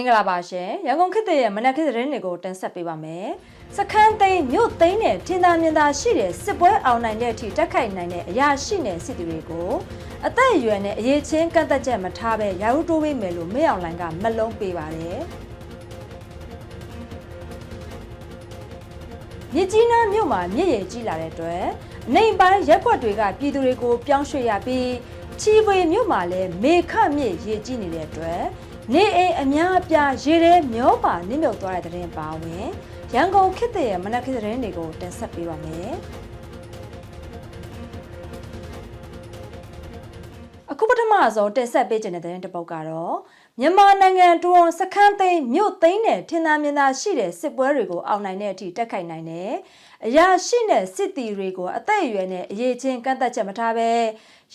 င်္ဂလာပါရှင်ရန်ကုန်ခေတ်သစ်ရဲ့မနက်ခင်းသတင်းတွေကိုတင်ဆက်ပေးပါမယ်စခန်းသိမ်းမြို့သိမ်းနဲ့ထင်သာမြင်သာရှိတဲ့စစ်ပွဲအောင်နိုင်တဲ့အထိတက်ခိုက်နိုင်တဲ့အရာရှိတဲ့စစ်တီတွေကိုအသက်အရွယ်နဲ့အရေးချင်းကန့်သက်ချက်မထားဘဲရာဟုတိုးပေးမယ်လို့မေအောင်လိုင်ကမလုံးပေးပါတယ်မြစ်ကြီးနားမြို့မှာမြစ်ရည်ကြီးလာတဲ့အတွက်အနေပိုင်းရက်ွက်တွေကပြည်သူတွေကိုပြောင်းရွှေ့ရပြီးချီပွေမြို့မှာလည်းမေခမြစ်ရေကြီးနေတဲ့အတွက် နေအိမ်အများအပြားရေထဲမျောပါနစ်မြုပ်သွားတဲ့တဲ့ရင်ပါဝင်ရန်ကုန်ခေတ်သစ်ရဲ့မနက်ခင်းသတင်းတွေကိုတင်ဆက်ပေးပါမယ်အခုပထမဆုံးတင်ဆက်ပေးခြင်းတဲ့တဲ့တစ်ပုတ်ကတော့ မြန်မာနိုင်ငံတွန်းစခန်းသိမ်းမြို့သိမ်းတဲ့ထင်သာမြင်သာရှိတဲ့စစ်ပွဲတွေကိုအောင်နိုင်တဲ့အထိတက်ခိုက်နိုင်တဲ့အရာရှိတဲ့စစ်တီတွေကိုအသက်အရွယ်နဲ့အရေးချင်းကန့်သက်ချက်မထားဘဲ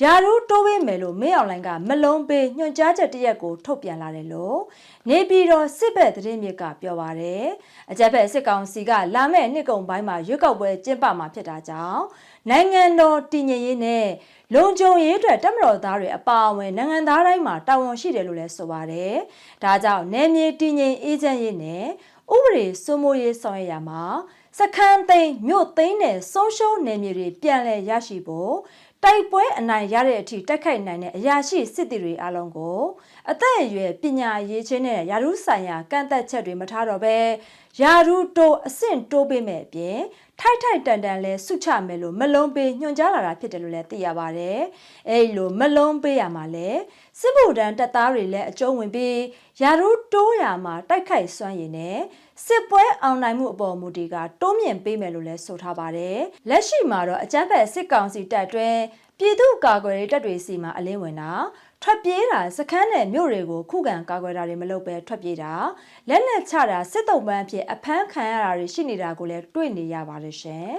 ယာရူးတိုးပေးမယ်လို့မေအောင်လိုင်ကမလုံးပေးညွှန်ကြားချက်တရက်ကိုထုတ်ပြန်လာတယ်လို့နေပြည်တော်စစ်ဘက်သတင်းမြစ်ကပြောပါရယ်အကြက်ဖက်စစ်ကောင်စီကလာမယ့်နှစ်ကုန်ပိုင်းမှာရွေးကောက်ပွဲကျင်းပမှာဖြစ်တာကြောင့်နိုင်ငံတော်တည်ငြိမ်ရေးနဲ့ လုံခြုံရေးအတွက်တမတော်သားတွေအပါအဝင်နိုင်ငံသားတိုင်းမှာတာဝန်ရှိတယ်လို့လည်းဆိုပါတယ်။ဒါကြောင့်နယ်မြေတည်ငြိမ်အေးချမ်းရေးနဲ့ဥပဒေစိုးမိုးရေးဆောင်ရွက်ရမှာစခန်းသိမ်းမြို့သိမ်းနဲ့ဆုံးရှုံးနယ်မြေတွေပြန်လည်ရရှိဖို့တိုက်ပွဲအနိုင်ရတဲ့အထိတက်ခိုက်နိုင်တဲ့အရာရှိစစ်တီတွေအလုံးကိုအသက်အရွယ်ပညာရေးချင်းနဲ့ယာရုဆိုင်ရာကန့်သက်ချက်တွေမထားတော့ဘဲယာရုတိုးအဆင့်တိုးပေးမဲ့အပြင် ထိုက်ထိုက်တန်တန်လဲစုချမယ်လို့မလုံးပေးညွှန်ကြားလာတာဖြစ်တယ်လို့လည်းသိရပါတယ်။အဲဒီလိုမလုံးပေးရမှာလဲစစ်ဗိုလ်တန်းတပ်သားတွေလည်းအကျုံးဝင်ပြီးယာရုတိုးရမှာတိုက်ခိုက်စွမ်းရည်နဲ့စစ်ပွဲအောင်နိုင်မှုအပေါ်မူတည်ကတိုးမြင့်ပေးမယ်လို့လည်းဆိုထားပါတယ်။လက်ရှိမှာတော့အကြမ်းဖက်စစ်ကောင်စီတပ်တွင်ပြည်သူ့ကာကွယ်ရေးတပ်တွေစီမှာအလင်းဝင်တာ ထွက်ပြေးတာစခန်းနဲ့မြို့တွေကိုခုခံကာကွယ်တာတွေမလုပ်ဘဲထွက်ပြေးတာလက်နက်ချတာစစ်တုံးပန်းဖြစ်အဖမ်းခံရတာတွေရှိနေတာကိုလည်းတွေ့နေရပါတယ်ရှင်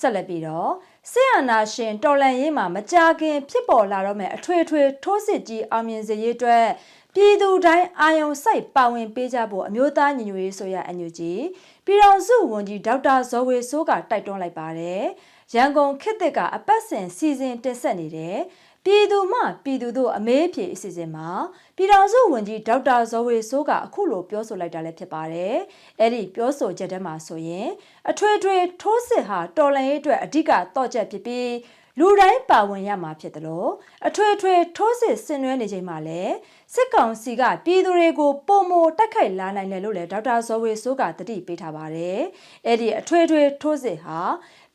ဆက်လက်ပြီးတော့ဆီယနာရှင်တော်လန်ရေးမှာမကြခင်ဖြစ်ပေါ်လာတော့မဲ့အထွေထွေထိုးစစ်ကြီးအောင်မြင်စေရေးအတွက်ပြည်သူတိုင်းအာယုံစိုက်ပါဝင်ပေးကြဖို့အမျိုးသားညီညွတ်ရေးဆိုရအညူကြီးပြည်တော်စုဝန်ကြီးဒေါက်တာဇော်ဝေစိုးကတိုက်တွန်းလိုက်ပါတယ်။ ရန်ကုန်ခေတ်သစ်ကအပတ်စဉ်စီစဉ်တင်ဆက်နေတဲ့ပြည်သူမှပြည်သူတို့အမေးဖြေအစီအစဉ်မှာပြည်တော်စုဝန်ကြီးဒေါက်တာဇော်ဝေစိုးကအခုလိုပြောဆိုလိုက်တာလည်းဖြစ်ပါတယ်။အဲ့ဒီပြောဆိုချက်ထဲမှာဆိုရင်အထွေထွေထိုးစစ်ဟာတော်လှန်ရေးအတွက်အဓိကတော့ချက်ဖြစ်ပြီး လူတိုင်းပါဝင်ရမှာဖြစ်တယ်လို့အထွေထွေထိုးစစ်ဆင်နွှဲနေချိန်မှာလည်းစစ်ကောင်စီကပြည်သူတွေကိုပုံမတက်ခိုက်လာနိုင်တယ်လို့လည်းဒေါက်တာဇော်ဝေစိုးကတတိပေးထားပါတယ်။အဲ့ဒီအထွေထွေထိုးစစ်ဟာ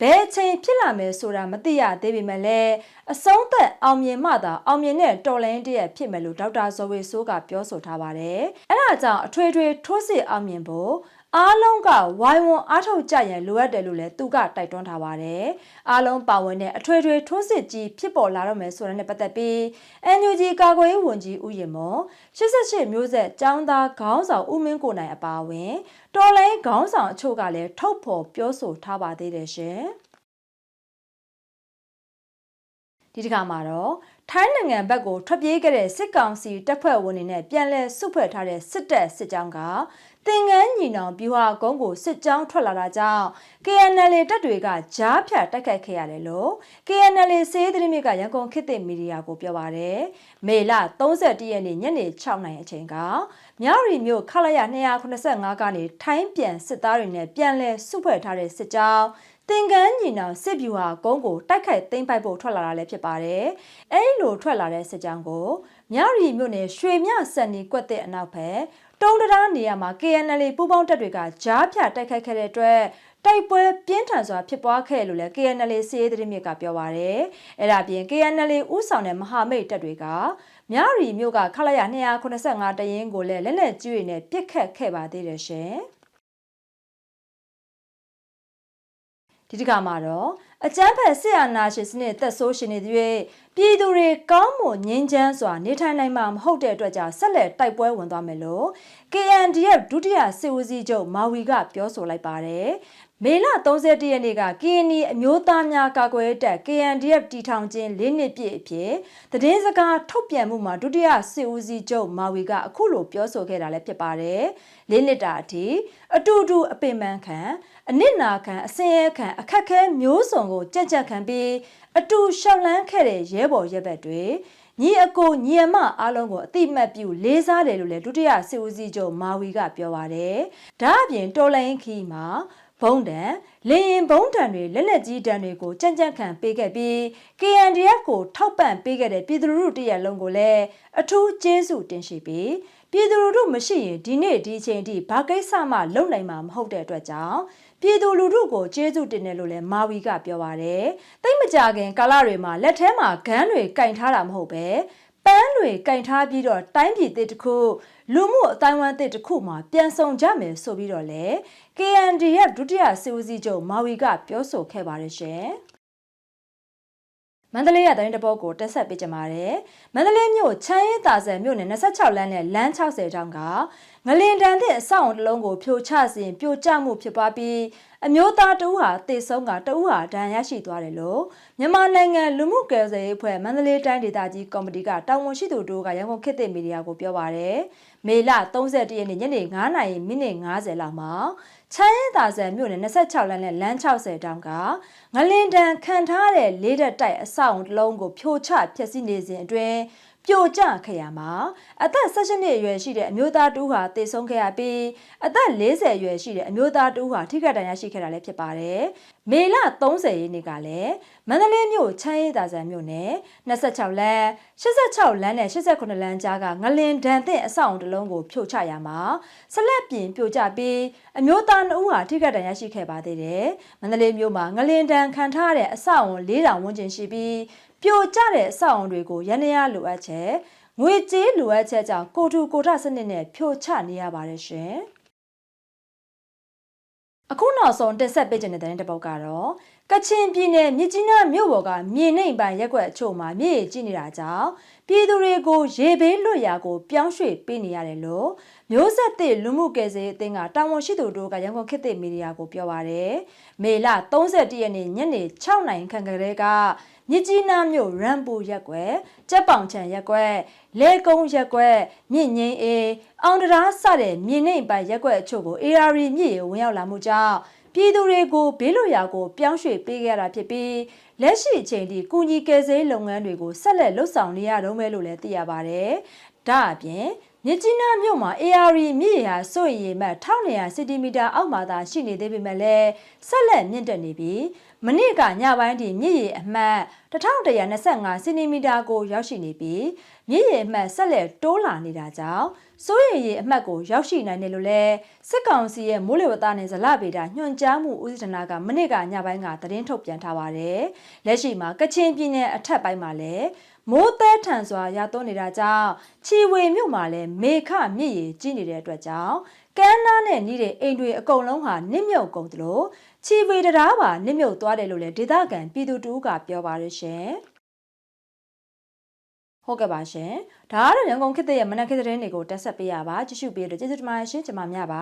ဘယ်အချိန်ဖြစ်လာမယ်ဆိုတာမသိရသေးပေမဲ့လည်းအဆုံးသက်အောင်မြင်မှသာအောင်မြင်တဲ့တော်လိုင်းတရက်ဖြစ်မယ်လို့ဒေါက်တာဇော်ဝေစိုးကပြောဆိုထားပါတယ်။အဲဒါကြောင့်အထွေထွေထိုးစစ်အောင်မြင်ဖို့ အားလုံးကဝိုင်းဝန်းအားထုတ်ကြရန်လိုအပ်တယ်လို့လည်းသူကတိုက်တွန်းထားပါတယ်။အားလုံးပါဝင်တဲ့အထွေထွေထိုးစစ်ကြီးဖြစ်ပေါ်လာတော့မယ်ဆိုတဲ့နဲ့ပတ်သက်ပြီး NUG ကာကွယ်ရေးဝန်ကြီးဦးရင်မော88မျိုးဆက်ចောင်းသားခေါင်းဆောင်ဦးမင်းကိုနိုင်အပါအဝင်တော်လိုင်းခေါင်းဆောင်အချို့ကလည်းထုတ်ဖော်ပြောဆိုထားပါသေးတယ်ရှင်။ဒီတစ်ခါမှာတော့ထိုင်းနိုင်ငံဘက်ကိုထွက်ပြေးခဲ့တဲ့စစ်ကောင်စီတပ်ဖွဲ့ဝင်တွေနဲ့ပြန်လည်စုဖွဲ့ထားတဲ့စစ်တပ်စစ်ကြောင်းက သင်ငန်းညီနောင်ပြူဟာကုန်းကိုစစ်ကြောင်းထွက်လာတာကြောင့် KNL တပ်တွေကကြားဖြတ်တိုက်ခိုက်ခဲ့ရတယ်လို့ KNL စေးသတင်းမြစ်ကရန်ကုန်ခေတ်သစ်မီဒီယာကိုပြောပါရယ်မေလ31ရက်နေ့ညနေ6နာရီအချိန်ကမြရီမြို့ခလာရ285ကနေထိုင်းပြန်စစ်သားတွေနဲ့ပြန်လည်စုဖွဲ့ထားတဲ့စစ်ကြောင်းသင်္ကန်းညီနောင်စစ်ဗျူဟာကုန်းကိုတိုက်ခိုက်သိမ်းပိုက်ဖို့ထွက်လာတာလည်းဖြစ်ပါတယ်။အဲဒီလိုထွက်လာတဲ့စစ်ကြောင်းကိုမြရီမြို့နယ်ရွှေမြစံနီကွက်တဲ့အနောက်ဘက် တုံးတရားနေရာမှာ KNL ပူးပေါင်းတပ်တွေကကြားဖြတ်တိုက်ခိုက်ခဲ့တဲ့အတွက်တိုက်ပွဲပြင်းထန်စွာဖြစ်ပွားခဲ့လို့လည်း KNL စီးရေးသတင်းမြစ်ကပြောပါရယ်အဲ့ဒါပြင် KNL ဥဆောင်တဲ့မဟာမိတ်တပ်တွေကမြရီမြို့ကခလာရ285တရင်ကိုလည်းလက်လက်ကျွေးနဲ့ပစ်ခတ်ခဲ့ပါသေးတယ်ရှင် ဒီတစ်ခါမှာတော့အကျန်းဖက်ဆရာနာရှင်စနစ်သက်ဆိုးရှင်နေတဲ့ပြည်သူတွေကောင်းမွန်ငြိမ်းချမ်းစွာနေထိုင်နိုင်မှာမဟုတ်တဲ့အတွက်ကြောင့်ဆက်လက်တိုက်ပွဲဝင်သွားမယ်လို့ KNDF ဒုတိယစစ်ဦးစီးချုပ်မာဝီကပြောဆိုလိုက်ပါတယ် မေလ31ရက်နေ့က KNI အမျိုးသားများကာကွယ်တပ် KNDF တီထောင်ခြင်း၄နှစ်ပြည့်အဖြစ်သတင်းစကားထုတ်ပြန်မှုမှာဒုတိယစစ်ဦးစီးချုပ်မာဝီကအခုလိုပြောဆိုခဲ့တာလည်းဖြစ်ပါတယ်။၄နှစ်တာအထိအတူတူအပင်ပန်းခံအနစ်နာခံအစင်းရဲခံအခက်ခဲမျိုးစုံကိုကြက်ကြက်ခံပြီးအတူရှောက်လန်းခဲ့တဲ့ရဲဘော်ရဲဘက်တွေငညီအကိုညီအမအားလုံးကိုအတိမတ်ပြုလေးစားတယ်လို့လည်းဒုတိယစစ်ဦးစီးချုပ်မာဝီကပြောပါတယ်။ဒါအပြင်တော်လိုင်းခီမှာ ဘုံတံလေရင်ဘုံတံတွေလက်လက်ကြီးတံတွေကိုကြံ့ကြံ့ခံပေးခဲ့ပြီး KNDF ကိုထောက်ပံ့ပေးခဲ့တဲ့ပြည်သူလူထုတရက်လုံးကိုလည်းအထူးကျေးဇူးတင်ရှိပြီးပြည်သူလူထုမရှိရင်ဒီနေ့ဒီအချိန်ထိဘာကိစ္စမှလုပ်နိုင်မှာမဟုတ်တဲ့အတွက်ကြောင့်ပြည်သူလူထုကိုကျေးဇူးတင်တယ်လို့လည်းမာဝီကပြောပါတယ်။တိတ်မကြခင်ကာလတွေမှာလက်ထဲမှာဂန်းတွေကင်ထားတာမဟုတ်ပဲ ပန်းတွေကင်ထားပြီးတော့တိုင်းပြည်တစ်ခုလူမှုအတိုင်းအဝန်းတစ်ခုမှာပြန်ဆောင်ကြမယ်ဆိုပြီးတော့လေ KND ရဲ့ဒုတိယစီဦးစီးချုပ်မာဝီကပြောဆိုခဲ့ပါတယ်ရှင်။ မန္တလေးရတိုင်းတပုတ်ကိုတက်ဆက်ပေးကြပါတယ်။မန္တလေးမြို့ချမ်းရင်တာဆယ်မြို့နယ်26လမ်းနဲ့လမ်း60တောင်ကငလင်တန်တဲ့အဆောက်အုံတစ်လုံးကိုဖြိုချစဉ်ပြိုကျမှုဖြစ်ပွားပြီးအမျိုးသားတဦးဟာတေဆုံးကတဦးဟာဒဏ်ရာရရှိသွားတယ်လို့မြန်မာနိုင်ငံလူမှုကယ်ဆယ်ရေးအဖွဲ့မန္တလေးတိုင်းဒေသကြီးကော်မတီကတာဝန်ရှိသူတို့ကရန်ကုန်ခေတ်သစ်မီဒီယာကိုပြောပါရယ်မေလ31ရက်နေ့ညနေ9:00နာရီမိနစ်50လောက်မှာ ချမ်းရင်သာဆယ်မြို့နယ်26လမ်းနဲ့လမ်း60တောင်ကငလင်တန်ခံထားတဲ့လေးတက်တိုက်အဆောက်အုံတစ်လုံးကိုဖြိုချဖျက်ဆီးနေစဉ်အတွင်း ပြိုကျခရမှာအသက်16နှစ်အရွယ်ရှိတဲ့အမျိုးသားတူဟာတေဆုံးခဲ့ရပြီးအသက်40အရွယ်ရှိတဲ့အမျိုးသားတူဟာထိခိုက်ဒဏ်ရာရှိခဲ့တာလည်းဖြစ်ပါတယ်။မေလ30ရက်နေ့ကလည်းမန္တလေးမြို့ချမ်းရည်သာဆန်မြို့နယ်26လမ်း86လမ်းနဲ့89လမ်းကြားကငလင်ဒန်တဲ့အဆောက်အုံတစ်လုံးကိုဖြိုချရမှာဆက်လက်ပြင်ပြိုကျပြီးအမျိုးသား2ဦးဟာထိခိုက်ဒဏ်ရာရှိခဲ့ပါသေးတယ်။မန္တလေးမြို့မှာငလင်ဒန်ခံထားတဲ့အဆောက်အုံ4000ဝန်းကျင်ရှိပြီး ပြိုကျတဲ့အဆောက်အုံတွေကိုရန်ရလိုအပ်ချက်ငွေကြေးလိုအပ်ချက်ကြောင့်ကိုထူကိုထစနစ်နဲ့ဖြိုချနေရပါတယ်ရှင်။အခုနောက်ဆုံးတက်ဆက်ပေးခြင်းတဲ့တဲ့တပုတ်ကတော့ ကချင်ပြည်နယ်မြစ်ကြီးနားမြို့ပေါ်ကမြေနှိမ်ပိုင်ရက်ွက်အချို့မှာမြေကြီးကြည့်နေတာကြောင့်ပြည်သူတွေကိုရေဘေးလွတ်ရာကိုပြောင်းရွှေ့ပေးနေရတယ်လို့မျိုးဆက်သစ်လူမှုကယ်ဆယ်ရေးအသင်းကတာဝန်ရှိသူတို့ကရန်ကုန်ခေတ်သစ်မီဒီယာကိုပြောပါရယ်မေလ31ရက်နေ့ညနေ6နာရီခန့်ကလေးကမြစ်ကြီးနားမြို့ရန်ပူရက်ွက်ကြက်ပောင်ချံရက်ွက်လဲကုန်းရက်ွက်မြင့်ငင်းအေးအောင်တရားစတဲ့မြေနှိမ်ပိုင်ရက်ွက်အချို့ကို AR မြစ်ရေဝင်ရောက်လာမှုကြောင့် ပြည်သူတွေကိုဘေးလွတ်ရာကိုပြောင်းရွှေ့ပေးခဲ့ရတာဖြစ်ပြီးလက်ရှိအချိန်ထိကုညီကယ်ဆယ်လုပ်ငန်းတွေကိုဆက်လက်လှုပ်ဆောင်နေရတော့မယ်လို့လည်းသိရပါတယ်။ဒါအပြင်မြစ်ကြီးနားမြို့မှာ AR မြစ်ရေဟာစိုးရိမ်ရေမှတ်1200စင်တီမီတာအောက်မှာသာရှိနေသေးပေမဲ့လည်းဆက်လက်မြင့်တက်နေပြီး မနေ့ကညပိုင်းထိမြစ်ရေအမှတ်1125စင်တီမီတာကို ရောက်ရှိနေပြီးမြစ်ရေအမှတ်ဆက်လက်တိုးလာနေတာကြောင့်စိုးရိမ်ရေအမှတ်ကိုရောက်ရှိနိုင်တယ်လို့လည်းစစ်ကောင်စီရဲ့မိုးလေဝသနဲ့ဇလဗေဒညွှန်ကြားမှုဦးစီးဌာနကမနေ့ကညပိုင်းကသတင်းထုတ်ပြန်ထားပါတယ်။လက်ရှိမှာကချင်ပြည်နယ်အထက်ပိုင်းမှာလည်းမိုးသည်ထန်စွာရသွန်းနေတာကြောင့်ချီဝေမြို့မှာလည်းမေခမြစ်ရေကြီးနေတဲ့အတွက်ကြောင့် ကမ်းနားနဲ့နီးတဲ့အိမ်တွေအကုန်လုံးဟာနစ်မြုပ်ကုန်သလိုချီဝေတရားပါနစ်မြုပ်သွားတယ်လို့လည်းဒေသခံပြည်သူတူကပြောပါရရှင်ဟုတ်ကဲ့ပါရှင်ဒါကတော့ရန်ကုန်ခေတ်ရဲ့မနက်ခေတ်သတင်းတွေကိုတက်ဆက်ပေးရပါကြည့်ရှုပေးလို့ကျေးဇူးတင်ပါတယ်ရှင်ကျွန်မမြပါ